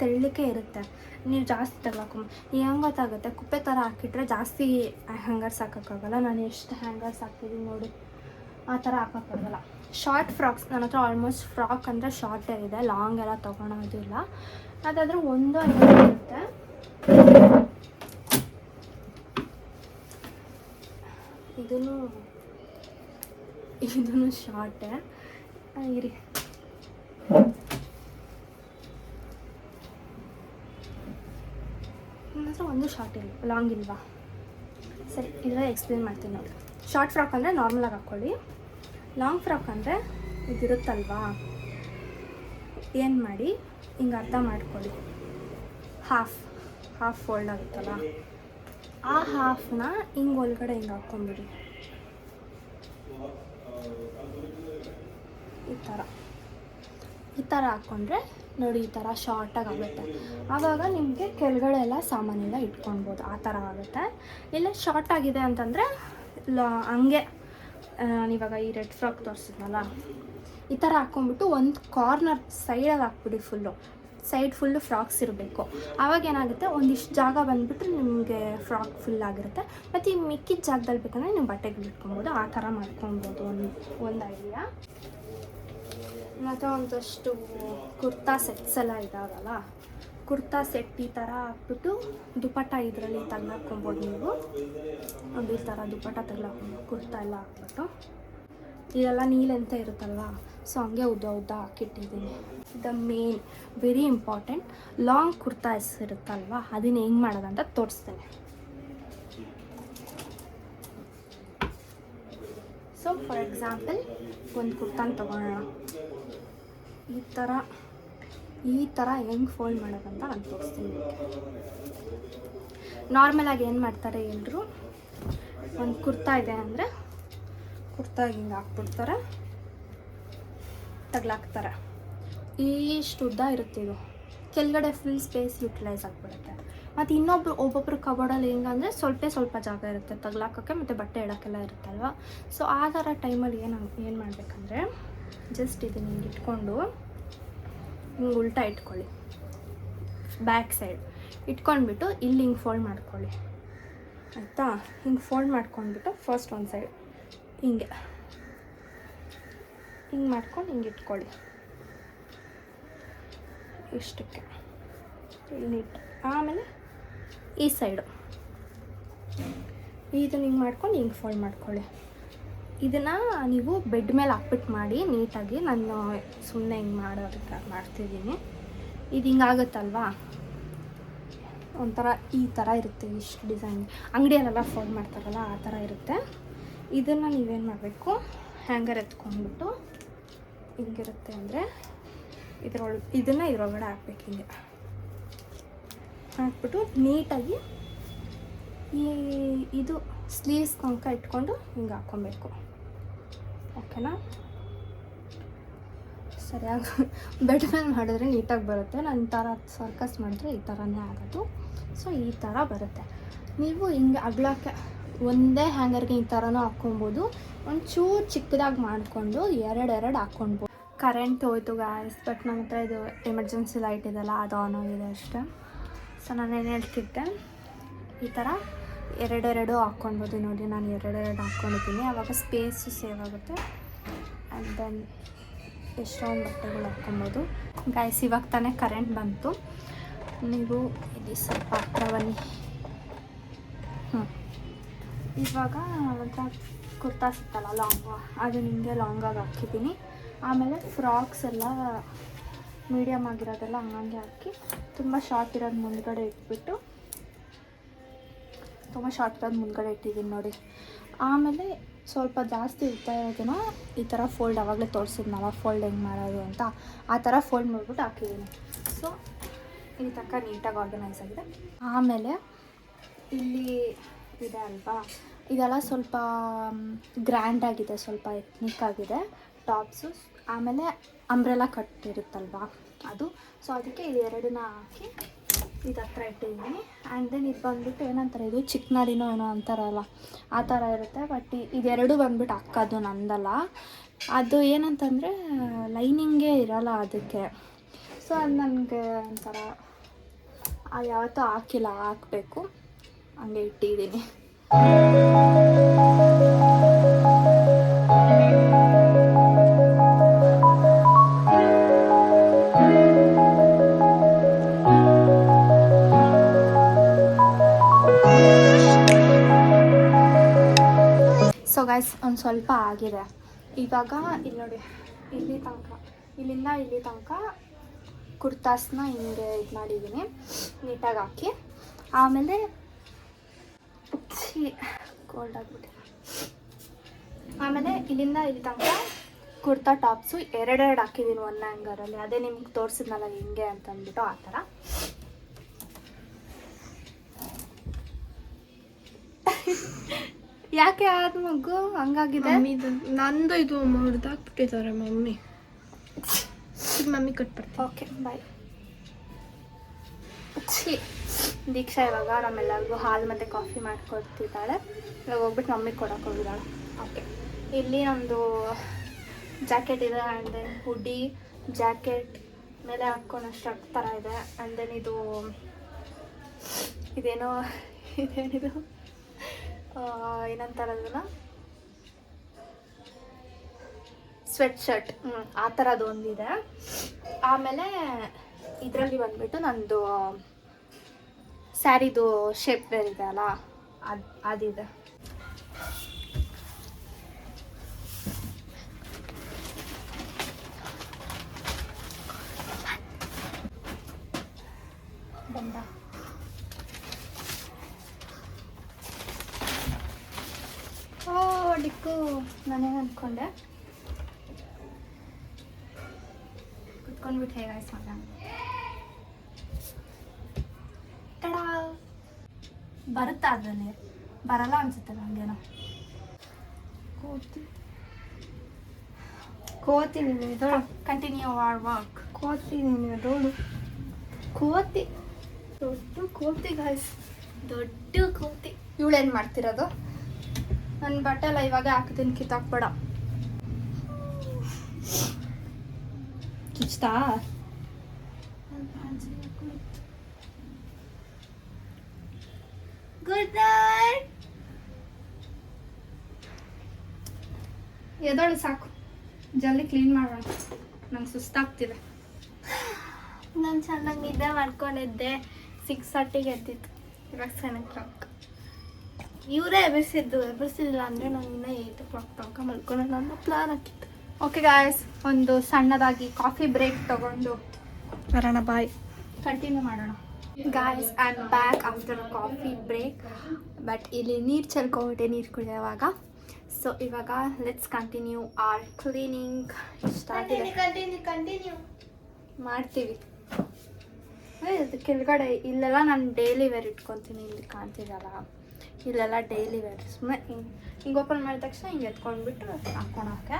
ತೆಳ್ಳಕ್ಕೆ ಇರುತ್ತೆ. ನೀವು ಜಾಸ್ತಿ ತಗ್ಲಾಕೊಂಬ ಹೆಂಗೆ ಗೊತ್ತಾಗುತ್ತೆ? ಕುಪ್ಪೆ ಥರ ಹಾಕಿಟ್ರೆ ಜಾಸ್ತಿ ಹ್ಯಾಂಗರ್ಸ್ ಹಾಕೋಕ್ಕಾಗಲ್ಲ? ನಾನು ಎಷ್ಟು ಹ್ಯಾಂಗರ್ಸ್ ಹಾಕ್ತಿದ್ದೀನಿ ನೋಡಿ. ಆ ಥರ ಹಾಕೋಕ್ಕಾಗಲ್ಲ. ಶಾರ್ಟ್ ಫ್ರಾಕ್ಸ್ ನನ್ನ ಹತ್ರ ಆಲ್ಮೋಸ್ಟ್ ಫ್ರಾಕ್ ಅಂದರೆ ಶಾರ್ಟೇ ಇದೆ. ಲಾಂಗ್ ಎಲ್ಲ ತೊಗೊಳೋದಿಲ್ಲ ಅದಾದರೆ ಒಂದು ಇರುತ್ತೆ. ಇದನ್ನು ಇದನ್ನು ಶಾರ್ಟೇ. ಇರಿ. ಒಂದು ಶಾರ್ಟ್ ಇಲ್ಲ, ಲಾಂಗ್ ಇಲ್ವಾ? ಸರಿ ಇದರ ಎಕ್ಸ್ಪ್ಲೇನ್ ಮಾಡ್ತೀನಿ ನೋಡಿ. ಶಾರ್ಟ್ ಫ್ರಾಕ್ ಅಂದರೆ ನಾರ್ಮಲಾಗಿ ಹಾಕ್ಕೊಳ್ಳಿ. ಲಾಂಗ್ ಫ್ರಾಕ್ ಅಂದರೆ ಇದಿರುತ್ತಲ್ವಾ? ಏನು ಮಾಡಿ? ಹಿಂಗೆ ಅರ್ಧ ಮಾಡ್ಕೊಳ್ಳಿ. ಹಾಫ್ ಹಾಫ್ ಫೋಲ್ಡ್ ಆಗುತ್ತಲ್ಲ? ಆ ಹಾಫ್ನ ಹಿಂಗೆ ಒಳಗಡೆ ಹಿಂಗೆ ಹಾಕ್ಕೊಂಬಿಡಿ. ಥರ ಈ ಥರ ಹಾಕ್ಕೊಂಡ್ರೆ ನೋಡಿ ಈ ಥರ ಶಾರ್ಟಾಗಿ ಆಗುತ್ತೆ. ಆವಾಗ ನಿಮಗೆ ಕೆಳಗಡೆ ಎಲ್ಲ ಸಾಮಾನೆಲ್ಲ ಇಟ್ಕೊಳ್ಬೋದು. ಆ ಥರ ಆಗುತ್ತೆ. ಇಲ್ಲ ಶಾರ್ಟ್ ಆಗಿದೆ ಅಂತಂದರೆ ಲ, ಹಂಗೆ ನಾನಿವಾಗ ಈ ರೆಡ್ ಫ್ರಾಕ್ ತೋರಿಸಿದ್ನಲ್ಲ, ಈ ಥರ ಹಾಕ್ಕೊಂಡ್ಬಿಟ್ಟು ಒಂದು ಕಾರ್ನರ್ ಸೈಡಲ್ಲಿ ಹಾಕ್ಬಿಡಿ ಫುಲ್ಲು ಸೈಡ್ ಫುಲ್ಲು ಫ್ರಾಕ್ಸ್ ಇರಬೇಕು. ಆವಾಗ ಏನಾಗುತ್ತೆ? ಒಂದಿಷ್ಟು ಜಾಗ ಬಂದುಬಿಟ್ರೆ ನಿಮಗೆ ಫ್ರಾಕ್ ಫುಲ್ ಆಗಿರುತ್ತೆ. ಮತ್ತು ಈ ಮಿಕ್ಕಿದ ಜಾಗದಲ್ಲಿ ಬೇಕಂದ್ರೆ ನೀವು ಬಟ್ಟೆಗಳು ಇಟ್ಕೊಬೋದು ಆ ಥರ ಮಾಡ್ಕೊಬೋದು ಒಂದು ಒಂದು ಐಡಿಯಾ ಮತ್ತು ಒಂದಷ್ಟು ಕುರ್ತಾ ಸೆಟ್ಸ್ ಎಲ್ಲ ಇದಾವಲ್ಲ? ಕುರ್ತಾ ಸೆಟ್ ಈ ಥರ ಹಾಕ್ಬಿಟ್ಟು ದುಪಟ್ಟ ಇದರಲ್ಲಿ ತಗ್ಲಾಕ್ಕೊಬೋದು ನೀವು. ಒಂದು ಈ ಥರ ದುಪಟ್ಟ ತಗ್ಲಾಕೊಂಡು ಕುರ್ತಾ ಎಲ್ಲ ಹಾಕ್ಬಿಟ್ಟು. ಇದೆಲ್ಲ ನೀಲೆಂತ ಇರುತ್ತಲ್ವ? ಸೊ ಹಂಗೆ ಉದ್ದ ಉದ್ದ ಹಾಕಿಟ್ಟಿದ್ದೀನಿ. The main very important long kurtas ಇರುತ್ತಲ್ವ? ಅದನ್ನ ಹೆಂಗೆ ಮಾಡೋದಂತ ತೋರಿಸ್ತೇನೆ. ಸೊ ಫಾರ್ ಎಕ್ಸಾಂಪಲ್ ಒಂದು ಕುರ್ತಾನ ತೊಗೊಳೋಣ. ಈ ಥರ ಈ ಥರ ಹೆಂಗೆ ಫೋಲ್ಡ್ ಮಾಡೋದಂತ ನಾನು ತೋರಿಸ್ತೀನಿ. ನಾರ್ಮಲಾಗಿ ಏನು ಮಾಡ್ತಾರೆ ಎಲ್ಲರೂ ಒಂದು ಕುರ್ತಾ ಇದೆ ಅಂದರೆ ಕುರ್ತಾಗಿ ಹಿಂಗೆ ಹಾಕ್ಬಿಡ್ತಾರೆ. ತಗ್ಲಾಕ್ತಾರೆ. ಇಷ್ಟು ಉದ್ದ ಇರುತ್ತೆ ಇದು. ಕೆಳಗಡೆ ಫುಲ್ ಸ್ಪೇಸ್ ಯುಟಿಲೈಸ್ ಆಗಿಬಿಡುತ್ತೆ. ಮತ್ತು ಇನ್ನೊಬ್ರು, ಒಬ್ಬೊಬ್ರು ಕಬೋರ್ಡಲ್ಲಿ ಹೆಂಗಂದರೆ ಸ್ವಲ್ಪ ಸ್ವಲ್ಪ ಜಾಗ ಇರುತ್ತೆ. ತಗ್ಲಾಕೋಕ್ಕೆ ಮತ್ತು ಬಟ್ಟೆ ಇಡೋಕ್ಕೆಲ್ಲ ಇರುತ್ತಲ್ವ? ಸೊ ಆ ಥರ ಟೈಮಲ್ಲಿ ಏನು ಏನು ಮಾಡಬೇಕಂದ್ರೆ ಜಸ್ಟ್ ಇದನ್ನ ಹಿಂಗೆ ಇಟ್ಕೊಂಡು ಹಿಂಗೆ ಉಲ್ಟಾ ಇಟ್ಕೊಳ್ಳಿ. ಬ್ಯಾಕ್ ಸೈಡ್ ಇಟ್ಕೊಂಡ್ಬಿಟ್ಟು ಇಲ್ಲಿ ಹಿಂಗೆ ಫೋಲ್ಡ್ ಮಾಡ್ಕೊಳ್ಳಿ. ಆಯಿತಾ? ಹಿಂಗೆ ಫೋಲ್ಡ್ ಮಾಡ್ಕೊಂಡ್ಬಿಟ್ಟು ಫಸ್ಟ್ ಒಂದು ಸೈಡ್ ಹಿಂಗೆ. ಹಿಂಗೆ ಮಾಡ್ಕೊಂಡು ಹಿಂಗೆ ಇಟ್ಕೊಳ್ಳಿ. ಇಷ್ಟಕ್ಕೆ. ಇಲ್ಲಿ ಆಮೇಲೆ ಈ ಸೈಡು ಇದನ್ನ ಹಿಂಗೆ ಮಾಡ್ಕೊಂಡು ಹಿಂಗೆ ಫೋಲ್ಡ್ ಮಾಡ್ಕೊಳ್ಳಿ. ಇದನ್ನು ನೀವು ಬೆಡ್ ಮೇಲೆ ಹಾಕ್ಬಿಟ್ಟು ಮಾಡಿ ನೀಟಾಗಿ ನಾನು ಸುಮ್ಮನೆ ಹಿಂಗೆ ಮಾಡೋದಕ್ಕೆ ಮಾಡ್ತಿದ್ದೀನಿ. ಇದು ಹಿಂಗಾಗುತ್ತಲ್ವಾ ಒಂಥರ ಈ ಥರ ಇರುತ್ತೆ ಇಷ್ಟು ಡಿಸೈನ್. ಅಂಗಡಿಯಲ್ಲೆಲ್ಲ ಫೋಲ್ಡ್ ಮಾಡ್ತಾರಲ್ಲ ಆ ಥರ ಇರುತ್ತೆ. ಇದನ್ನು ನೀವೇನು ಮಾಡಬೇಕು? ಹ್ಯಾಂಗರ್ ಎತ್ಕೊಂಡ್ಬಿಟ್ಟು ಹಿಂಗಿರುತ್ತೆ ಅಂದರೆ ಇದ್ರೊಳ, ಇದನ್ನು ಇದ್ರೊಳಗಡೆ ಹಾಕ್ಬೇಕು ಹಿಂಗೆ. ಹಾಕ್ಬಿಟ್ಟು ನೀಟಾಗಿ ಈ, ಇದು ಸ್ಲೀವ್ಸ್ ತನಕ ಇಟ್ಕೊಂಡು ಹಿಂಗೆ ಹಾಕ್ಕೊಬೇಕು. ಓಕೆನಾ? ಸರಿಯಾಗಿ ಬೆಡ್ ಮೇಲೆ ಮಾಡಿದ್ರೆ ನೀಟಾಗಿ ಬರುತ್ತೆ. ನನ್ನ ಥರ ಸರ್ಕಸ್ ಮಾಡಿದ್ರೆ ಈ ಥರನೇ ಆಗೋದು. ಸೊ, ಈ ಥರ ಬರುತ್ತೆ. ನೀವು ಹಿಂಗೆ ಅಗ್ಲಕ್ಕೆ ಒಂದೇ ಹ್ಯಾಂಗರ್ಗೆ ಈ ಥರನೂ ಹಾಕ್ಕೊಬೋದು. ಒಂಚೂರು ಚಿಕ್ಕದಾಗಿ ಮಾಡಿಕೊಂಡು ಎರಡೆರಡು ಹಾಕ್ಕೊಳ್ಬೋದು ಕರೆಂಟ್ ಹೋಯ್ತು ಗ್ಯಾಸ್ ಬಟ್ ನಮ್ಮ ಹತ್ರ ಇದು ಎಮರ್ಜೆನ್ಸಿ ಲೈಟ್ ಇದೆಲ್ಲ ಅದು ಆನ್ ಆಗಿದೆ ಅಷ್ಟೇ. ಸೊ ಏನು ಹೇಳ್ತಿದ್ದೆ? ಈ ಥರ ಎರಡೆರಡು ಹಾಕ್ಕೊಳ್ಬೋದು ನೋಡಿ, ನಾನು ಎರಡೆರಡು ಹಾಕ್ಕೊಂಡಿದ್ದೀನಿ. ಆವಾಗ ಸ್ಪೇಸು ಸೇವ್ ಆಗುತ್ತೆ. ಆ್ಯಂಡ್ ದೆನ್ ಎಷ್ಟೊಂದು ಬಟ್ಟೆಗಳು ಹಾಕ್ಕೊಬೋದು. ಗಾಯ್ಸ್ ಇವಾಗ ತಾನೇ ಕರೆಂಟ್ ಬಂತು. ನೀವು ಇಲ್ಲಿ ಸ್ವಲ್ಪ ಹತ್ರ ಬನ್ನಿ. ಹ್ಞೂ ಇವಾಗ ಒಂಥರ ಕುರ್ತಾ ಸಿಗ್ತಲ್ಲ ಲಾಂಗ್ ಅದು ನಿಮಗೆ ಲಾಂಗಾಗಿ ಹಾಕಿದ್ದೀನಿ. ಆಮೇಲೆ ಫ್ರಾಕ್ಸ್ ಎಲ್ಲ ಮೀಡಿಯಮ್ ಆಗಿರೋದೆಲ್ಲ ಹಂಗಂಗೆ ಹಾಕಿ, ತುಂಬ ಶಾರ್ಟ್ ಇರೋದು ಮುಂದ್ಗಡೆ ಇಟ್ಬಿಟ್ಟು ತುಂಬ ಶಾರ್ಟ್ ಇರೋದು ಮುಂದ್ಗಡೆ ಇಟ್ಟಿದ್ದೀನಿ ನೋಡಿ. ಆಮೇಲೆ ಸ್ವಲ್ಪ ಜಾಸ್ತಿ ಇರ್ತಾ ಇರೋದನ್ನ ಈ ಥರ ಫೋಲ್ಡ್ ಆವಾಗಲೇ ತೋರಿಸಿದ್ನಲ್ಲ ಫೋಲ್ಡ್ ಹೆಂಗೆ ಮಾಡೋದು ಅಂತ ಆ ಥರ ಫೋಲ್ಡ್ ಮಾಡಿಬಿಟ್ಟು ಹಾಕಿದ್ದೀನಿ. ಸೊ ಇಲ್ಲಿ ತಕ್ಕ ನೀಟಾಗಿ ಆರ್ಗನೈಸ್ ಆಗಿದೆ. ಆಮೇಲೆ ಇಲ್ಲಿ ಇದೆ ಅಲ್ವಾ? ಇದೆಲ್ಲ ಸ್ವಲ್ಪ ಗ್ರ್ಯಾಂಡ್ ಆಗಿದೆ, ಸ್ವಲ್ಪ ಎತ್ನಿಕ್ ಆಗಿದೆ, ಟಾಪ್ಸು. ಆಮೇಲೆ ಅಂಬ್ರೆಲ್ಲ ಕಟ್ ಇರುತ್ತಲ್ವಾ ಅದು. ಸೊ ಅದಕ್ಕೆ ಇದೆರಡನ್ನ ಹಾಕಿ ಇದು ಹತ್ರ ಇಟ್ಟಿದ್ದೀನಿ. ಆ್ಯಂಡ್ ದೆನ್ ಇದು ಬಂದ್ಬಿಟ್ಟು ಏನಂತಾರೆ ಇದು ಚಿಕ್ಕನಾಡಿನೋ ಏನೋ ಅಂತಾರಲ್ಲ, ಆ ಥರ ಇರುತ್ತೆ. ಬಟ್ ಇದೆರಡು ಬಂದ್ಬಿಟ್ಟು ಹಾಕೋದು ನಂದಲ್ಲ. ಅದು ಏನಂತಂದರೆ, ಲೈನಿಂಗೇ ಇರಲ್ಲ ಅದಕ್ಕೆ. ಸೊ ಅದು ನನಗೆ ಒಂಥರ ಯಾವತ್ತೂ ಹಾಕಿಲ್ಲ, ಹಾಕಬೇಕು. ಹಂಗೆ ಇಟ್ಟಿದ್ದೀನಿ. ಒಂದು ಸ್ವಲ್ಪ ಆಗಿದೆ. ಇವಾಗ ಇಲ್ಲಿ ನೋಡಿ, ಇಲ್ಲಿ ತನಕ, ಇಲ್ಲಿಂದ ಇಲ್ಲಿ ತನಕ ಕುರ್ತಾಸ್ನ ಹಿಂಗೆ ಇದು ಮಾಡಿದ್ದೀನಿ. ನೀಟಾಗಿ ಹಾಕಿ. ಆಮೇಲೆ ಕೋಲ್ಡ್ ಆಗಿಬಿಟ್ಟಿದೆ. ಆಮೇಲೆ ಇಲ್ಲಿಂದ ಇಲ್ಲಿ ತನಕ ಕುರ್ತಾ ಟಾಪ್ಸು ಎರಡೆರಡು ಹಾಕಿದ್ದೀನಿ ಒನ್ ಹ್ಯಾಂಗರಲ್ಲಿ ಅದೇ ನಿಮ್ಗೆ ತೋರಿಸಿದ್ನಲ್ಲ ಹಿಂಗೆ ಅಂತ ಅಂದ್ಬಿಟ್ಟು ಆ ಥರ. ಯಾಕೆ ಆದ ಮಗು ಹಂಗಾಗಿದೆ? ನಂದು ಇದು ಮುರಿದಾಕ್ಬಿಟ್ಟಿದ್ದಾರೆ ಮಮ್ಮಿ. ಮಮ್ಮಿ ಕಟ್ಬಿಡ್ತೀನಿ. ಓಕೆ ಬಾಯ್ ದೀಕ್ಷಾ ಇವಾಗ ನಮ್ಮೆಲ್ಲರಿಗೂ ಹಾಲು ಮತ್ತು ಕಾಫಿ ಮಾಡಿಕೊಡ್ತಿದ್ದಾಳೆ. ಇವಾಗ ಹೋಗ್ಬಿಟ್ಟು ಮಮ್ಮಿಗೆ ಕೊಡೋಕೆ ಹೋಗಿದ್ದಾಳೆ. ಓಕೆ. ಇಲ್ಲಿ ನಮ್ಮದು ಜಾಕೆಟ್ ಇದೆ ಆ್ಯಂಡ್ ದೆನ್ ಹುಡಿ ಜಾಕೆಟ್ ಮೇಲೆ ಹಾಕ್ಕೊಂಡು ಶರ್ಟ್ ಥರ ಇದೆ. ಆ್ಯಂಡ್ ದೆನ್ ಇದು ಇದೇನೋ ಇದೇನಿದು? ಏನಂತಾರೆ ಅದನ್ನ? ಸ್ವೆಟ್ ಶರ್ಟ್ ಆ ಥರದ್ದು ಒಂದಿದೆ. ಆಮೇಲೆ ಇದರಲ್ಲಿ ಬಂದ್ಬಿಟ್ಟು ನಂದು ಸ್ಯಾರಿದು ಶೇಪ್ ವೇರ್ ಇದೆ ಅಲ್ಲ, ಅದು, ಅದಿದೆ. ಬಂದ. ಓ ಡಿಕ್ಕು ನಾನೇನು ಅಂದ್ಕೊಂಡೆ. ಕುತ್ಕೊಂಡ್ಬಿಟ್ಟು ಹೇಗೆ ಮಗ ಟಡಾ ಬರುತ್ತಾ ಅದರಲ್ಲಿ? ಬರಲ್ಲ ಅನ್ಸುತ್ತೆ ನನಗೇನೋ ಕೋತಿ. ಕೋತಿ ನೀನು ಎದೋಳು ಕಂಟಿನ್ಯೂ ಆರ್ ವಾಕ್ ಕೋತಿ ನೀನು ಎದೋಳು ಕೋತಿ. ದೊಡ್ಡ ಕೋತಿ ಗಾಯ್ಸ್ ದೊಡ್ಡ ಕೋತಿ. ಇವಳೇನು ಮಾಡ್ತಿರೋದು? ನನ್ನ ಬಟ್ಟೆ ಎಲ್ಲ ಇವಾಗ ಹಾಕ್ತೀನಿ ಕಿತ್ತಾಕ್ಬೇಡ. ಕಿಚ್ತಾ? ಗುಡ್ ನೈಟ್ ಎದೋಳು ಸಾಕು. ಜಲ್ದಿ ಕ್ಲೀನ್ ಮಾಡೋಣ ನಂಗೆ ಸುಸ್ತಾಗ್ತಿದೆ. ನಾನು ಚೆನ್ನಾಗಿ ನಿದ್ದೆ ಮಾಡ್ಕೊಂಡಿದ್ದೆ. ಸಿಕ್ಸ್ ತರ್ಟಿಗೆ ಎದ್ದಿತ್ತು ಇವಾಗ ಸೆವೆನ್ ಓ ಕ್ಲಾಕ್ ಇವರೇ ಎಬ್ಬಿಸಿದ್ದು ಎಬ್ಬಿಸಿಲ್ಲ ಅಂದರೆ ನಾನು ಇನ್ನೂ ಏಯ್ಟ್ ಓ ಕ್ಲಾಕ್ ತನಕ ಮಲ್ಕೊಂಡು ನನ್ನ ಪ್ಲಾನ್ ಹಾಕಿತ್ತು ಓಕೆ ಗಾಯ್ಸ್ ಒಂದು ಸಣ್ಣದಾಗಿ ಕಾಫಿ ಬ್ರೇಕ್ ತಗೊಂಡು. ಬರೋಣ ಬಾಯ್ ಕಂಟಿನ್ಯೂ ಮಾಡೋಣ. Guys I am back after coffee break but ಇಲ್ಲಿ ನೀರು ಚೆಲ್ಕೊಬಿಟ್ಟೆ ನೀರು ಕುಡಿಯೋವಾಗ. ಸೊ ಇವಾಗ let's continue our cleaning start ಇದೆ. ಕಂಟಿನ್ಯೂ ಕಂಟಿನ್ಯೂ ಮಾಡ್ತೀವಿ. ಇದು ಕೆಳಗಡೆ ಇಲ್ಲೆಲ್ಲ ನಾನು ಡೈಲಿ ವೇರ್ ಇಟ್ಕೊತೀನಿ ಇಲ್ಲಿ ಕಾಣ್ತಿದ್ದಲ್ಲ ಇಲ್ಲೆಲ್ಲ ಡೈಲಿ ವೇರ್ ಸುಮ್ಮನೆ ಹಿಂಗೆ ಹಿಂಗೆ ಓಪನ್ ಮಾಡಿದ ತಕ್ಷಣ ಹಿಂಗೆ ಎತ್ಕೊಂಡ್ಬಿಟ್ಟು ಹಾಕ್ಕೊಳಕ್ಕೆ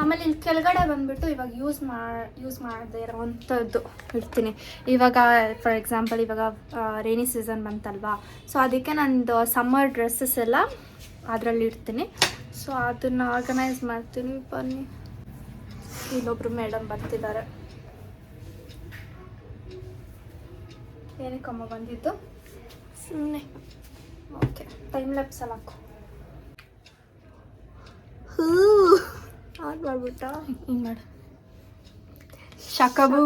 ಆಮೇಲೆ ಇಲ್ಲಿ ಕೆಳಗಡೆ ಬಂದ್ಬಿಟ್ಟು ಇವಾಗ ಯೂಸ್ ಮಾಡಿ ಯೂಸ್ ಮಾಡದೇ ಇರೋವಂಥದ್ದು ಇಡ್ತೀನಿ. ಇವಾಗ ಫಾರ್ ಎಕ್ಸಾಂಪಲ್ ಇವಾಗ ರೈನಿ ಸೀಸನ್ ಬಂತಲ್ವಾ? ಸೊ ಅದಕ್ಕೆ ನಂದು ಸಮ್ಮರ್ ಡ್ರೆಸ್ಸಸ್ ಎಲ್ಲ ಅದರಲ್ಲಿ ಇಡ್ತೀನಿ. ಸೊ ಅದನ್ನು ಆರ್ಗನೈಸ್ ಮಾಡ್ತೀನಿ. ಬನ್ನಿ. ಇಲ್ಲೊಬ್ರು ಮೇಡಮ್ ಬರ್ತಿದ್ದಾರೆ. ಏನಕ್ಕಮ್ಮ ಬಂದಿದ್ದು? ಸುಮ್ಮನೆ ಟೈಮ್ ಲ್ಯಾಪ್ಸ್ ಹಾಕು ಆನ್ ಮಾಡ್ಬಿಟ್ಟ? ಹಿಂಗೆ ಮಾಡು. ಶಕಬೂ.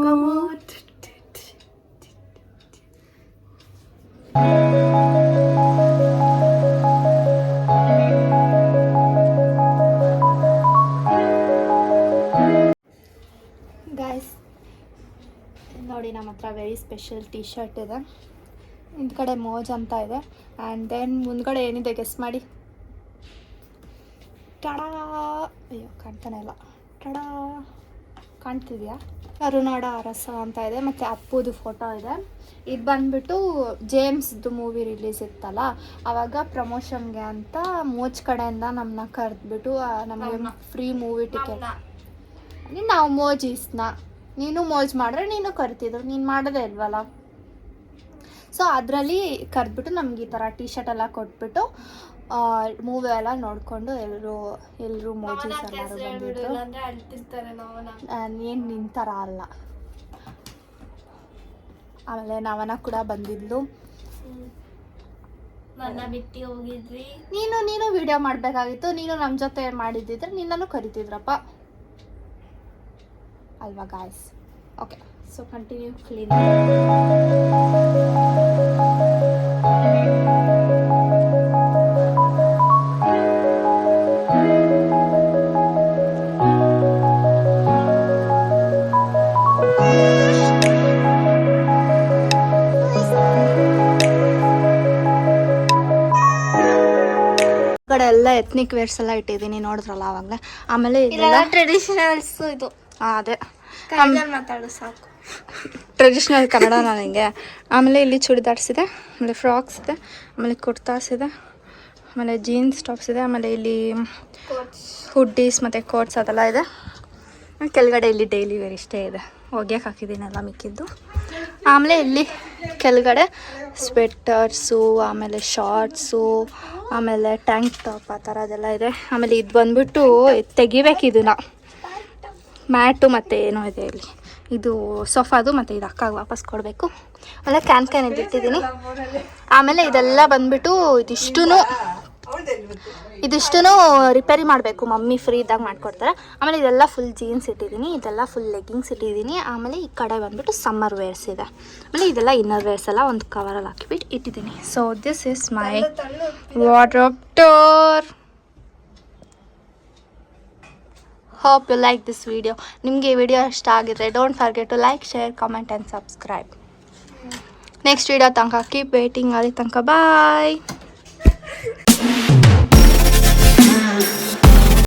ಗಾಯ್ಸ್ ನೋಡಿ ನಮ್ಮ ಹತ್ರ ವೆರಿ ಸ್ಪೆಷಲ್ ಟಿ ಶರ್ಟ್ ಇದೆ. ಹಿಂದ್ಗಡೆ ಮೋಜ್ ಅಂತ ಇದೆ. ಆ್ಯಂಡ್ ದೆನ್ ಮುಂದ್ಗಡೆ ಏನಿದೆ ಗೆಸ್ ಮಾಡಿ. ಟಡಾ! ಅಯ್ಯೋ ಕಾಣ್ತಾನೆ ಇಲ್ಲ. ಟಡಾ! ಕಾಣ್ತಿದ್ಯಾ? ಅರುನಾಡ ಅರಸ ಅಂತ ಇದೆ ಮತ್ತು ಅಪ್ಪುದು ಫೋಟೋ ಇದೆ. ಇದು ಬಂದ್ಬಿಟ್ಟು ಜೇಮ್ಸ್ದು ಮೂವಿ ರಿಲೀಸ್ ಇತ್ತಲ್ಲ ಆವಾಗ ಪ್ರಮೋಷನ್ಗೆ ಅಂತ ಮೋಚ್ ಕಡೆಯಿಂದ ನಮ್ಮನ್ನ ಕರೆದ್ಬಿಟ್ಟು ನಮಗೆ ಫ್ರೀ ಮೂವಿ ಟಿಕೆಟ್ ನಾವು ಮೋಜಿಸ್ನ ನೀನು ಮೋಜ್ ಮಾಡಿದ್ರೆ ನೀನು ಕರಿತಿದ್ರು ನೀನು ಮಾಡೋದೇ ಇಲ್ವಲ್ಲ? ಸೊ ಅದರಲ್ಲಿ ಕರೆದ್ಬಿಟ್ಟು ನಮ್ಗೆ ಈ ಥರ ಟಿ ಶರ್ಟ್ ಎಲ್ಲ ಕೊಟ್ಬಿಟ್ಟು ಮೂವಿ ಎಲ್ಲ ನೋಡಿಕೊಂಡು ಎಲ್ಲರೂ ಎಲ್ಲರೂ ಮೋಜಿ ಎಲ್ಲರೂ ಬಂದಿದ್ರು ಏನು ನಿಂತರ ಅಲ್ಲ. ಆಮೇಲೆ ನವನ ಕೂಡ ಬಂದಿದ್ಲು. ನನ್ನ ಬಿಟ್ಟು ಹೋಗಿದ್ವಿ ನೀನು ನೀನು ವಿಡಿಯೋ ಮಾಡಬೇಕಾಗಿತ್ತು. ನೀನು ನಮ್ಮ ಜೊತೆ ಮಾಡಿದ್ದಿದ್ರೆ ನಿನ್ನನ್ನು ಕರಿತಿದ್ರಪ್ಪ. ಅಲ್ವಾ guys okay so continue cleaning. ಕಡೆ ಎಲ್ಲ ಎತ್ನಿಕ್ ವೇರ್ಸ್ ಎಲ್ಲ ಇಟ್ಟಿದ್ದೀನಿ ನೋಡಿದ್ರಲ್ಲ ಅವಾಗ ಆಮೇಲೆ ಇದೆಲ್ಲ ಟ್ರೆಡಿಷನಲ್ಸ್ ಇದು. ಆ, ಅದೇ. ಮಾತಾಡು ಸಾಕು. ಟ್ರೆಡಿಷ್ನಲ್ ಕನ್ನಡ ನನಗೆ ಆಮೇಲೆ ಇಲ್ಲಿ ಚೂಡಿದಾರ್ಸ್ ಇದೆ ಆಮೇಲೆ ಫ್ರಾಕ್ಸ್ ಇದೆ ಆಮೇಲೆ ಕುರ್ತಾಸ್ ಇದೆ, ಆಮೇಲೆ ಜೀನ್ಸ್ ಟಾಪ್ಸ್ ಇದೆ, ಆಮೇಲೆ ಇಲ್ಲಿ ಹುಡ್ಡೀಸ್ ಮತ್ತು ಕೋಟ್ಸ್ ಅದೆಲ್ಲ ಇದೆ. ಕೆಳಗಡೆ ಇಲ್ಲಿ ಡೈಲಿ ವೇರ್ ಇಷ್ಟೇ ಇದೆ. ಒಗ್ಯಕ್ಕೆ ಹಾಕಿದ್ದೀನಲ್ಲ ಮಿಕ್ಕಿದ್ದು. ಆಮೇಲೆ ಇಲ್ಲಿ ಕೆಳಗಡೆ ಸ್ವೆಟರ್ಸು ಆಮೇಲೆ ಶಾರ್ಟ್ಸು ಆಮೇಲೆ ಟ್ಯಾಂಕ್ ಟಾಪ್ ಆ ಥರ ಅದೆಲ್ಲ ಇದೆ. ಆಮೇಲೆ ಇದು ಬಂದ್ಬಿಟ್ಟು ತೆಗಿಬೇಕು ಇದನ್ನ ಮ್ಯಾಟು ಮತ್ತು ಏನೋ ಇದೆ ಇಲ್ಲಿ. ಇದು ಸೋಫಾದು ಮತ್ತು ಇದು ಅಕ್ಕಾಗ ವಾಪಸ್ ಕೊಡಬೇಕು. ಅಲ್ಲ ಕ್ಯಾನ್ ಕ್ಯಾನ್ ಇಟ್ಟಿದ್ದೀನಿ ಆಮೇಲೆ ಇದೆಲ್ಲ ಬಂದ್ಬಿಟ್ಟು ಇದಿಷ್ಟು ಇದಿಷ್ಟು ರಿಪೇರಿ ಮಾಡಬೇಕು. ಮಮ್ಮಿ ಫ್ರೀ ಇದ್ದಾಗ ಮಾಡಿಕೊಡ್ತಾರೆ. ಆಮೇಲೆ ಇದೆಲ್ಲ ಫುಲ್ ಜೀನ್ಸ್ ಇಟ್ಟಿದ್ದೀನಿ ಇದೆಲ್ಲ ಫುಲ್ ಲೆಗ್ಗಿಂಗ್ಸ್ ಇಟ್ಟಿದ್ದೀನಿ ಆಮೇಲೆ ಈ ಕಡೆ ಬಂದ್ಬಿಟ್ಟು ಸಮ್ಮರ್ ವೇರ್ಸ್ ಇದೆ. ಆಮೇಲೆ ಇದೆಲ್ಲ ಇನ್ನರ್ ವೇರ್ಸ್ ಎಲ್ಲ ಒಂದು ಕವರಲ್ಲಿ ಹಾಕಿಬಿಟ್ಟು ಇಟ್ಟಿದ್ದೀನಿ so this is my wardrobe tour hope you like this video ನಿಮಗೆ ಈ ವಿಡಿಯೋ ಇಷ್ಟ ಆಗಿದ್ರೆ don't forget to like share comment and subscribe next video ತನಕ ಕೀಪ್ ವೇಟಿಂಗ್ ಅಲ್ಲಿ ತನಕ ಬಾಯ್